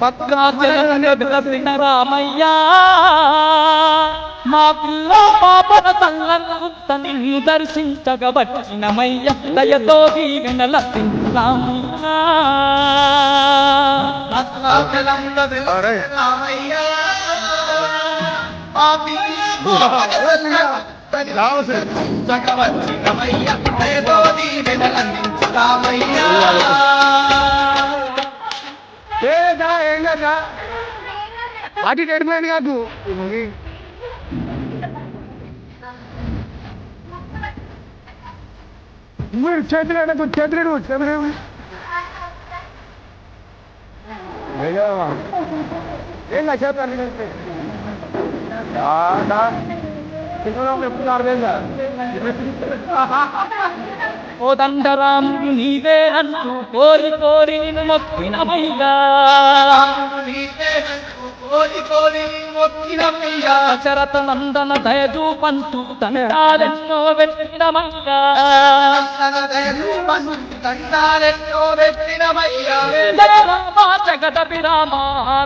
భద్రాచల రామయ్యా మా పిల్ల పాపల తల్లను తల్లి దర్శించగ వచ్చినమయ్య దయతో దీవెనల రామయ్యా అటు ఎడిపోయింది కాదు మీరు చేతులు చేతులు చేతులు ఏం చేతులు ఎప్పుడు అర్థమైందా ఓ దండరాముడు నీవే అంటూ కోరి కోరి నిన్ను మొక్కినమయ్యా శరత నందన దయజూపంటూ పంటూ దండాలెన్నో పెట్టినమయ్యా జయ రామ జగద విరామ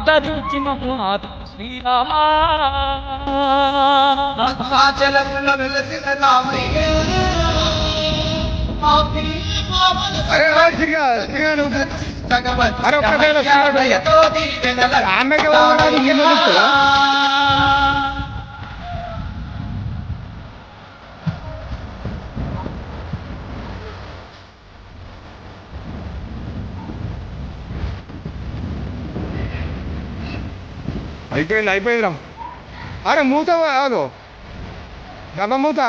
ధరించి మమ్మ శ్రీరామా ఆమెకి అయిపోయింది రా. అరే మూత కాదు డబ్బా మూత.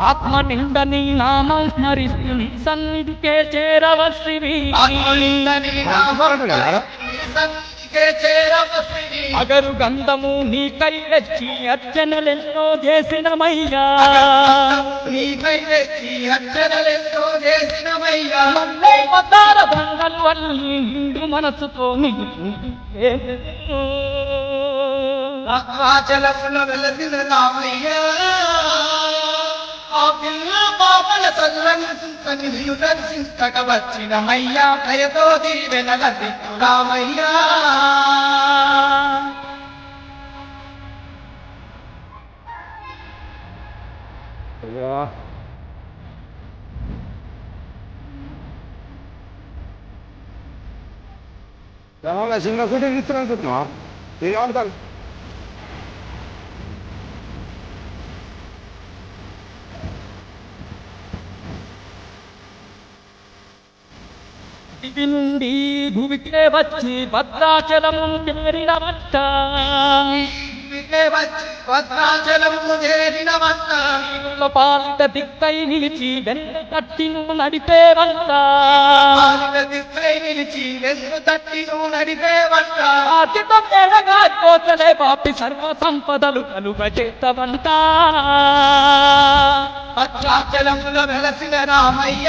ఆత్మ నిండని నామం స్మరిస్తుంది నీ సన్నిధికే చేరవశ్రీ అగరు గంధము నీ కై వచ్చి అర్చనలెన్నో చేసినమయ్యా. మల్లె పతార బంగల్ వల్లి హిందు మనసుతో నీకు చలముల వెలసిన రామయ్య. ఆ పిల్ల పాపల తల్లను సన్నిధియు దర్శించక వచ్చినమయ్యా భయతో దీవెనల దిక్కు రామయ్యా సింగల్ ఇస్తున్నాను ఏమంటారు ఇది నుండి భూమికే వచ్చి చేరినమంత నీళ్ళ పాలిట దిక్కై నిలిచి వెన్న పాపి సర్వ సంపదలు కలుగ చేతవంట. భద్రాచలములో వెలసిన రామయ్య.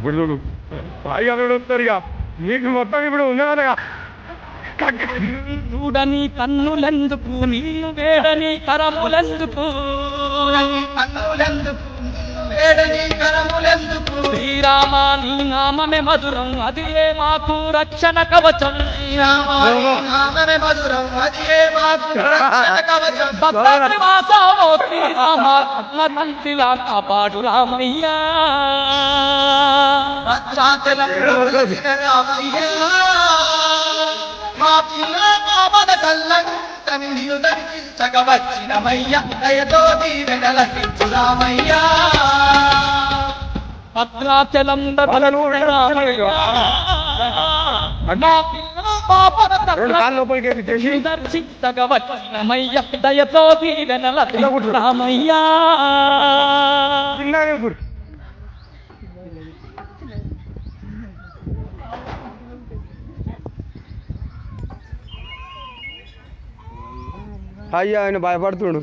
ఇప్పుడు చూడు. పైగా ఇక నీకు మొత్తం ఇప్పుడు ఉన్నదనగా చూడని కన్నులెందుకు నీళ్ళు వేడని కరములెందుకు కన్నులెందుకు వేడని కరములెందుకు శ్రీరామ నీ నామమే మధురం అది ఏ మాకు రక్షణ కవచం? కాపాడు రామయ్యా. మా పిల్ల కల్లను తమిళ వచ్చినమయ్య దయతో దిక్కు రామయ్య. భద్రాచలం దయతో రామయ్యా. అయ్యా ఆయన భయపడుతుండు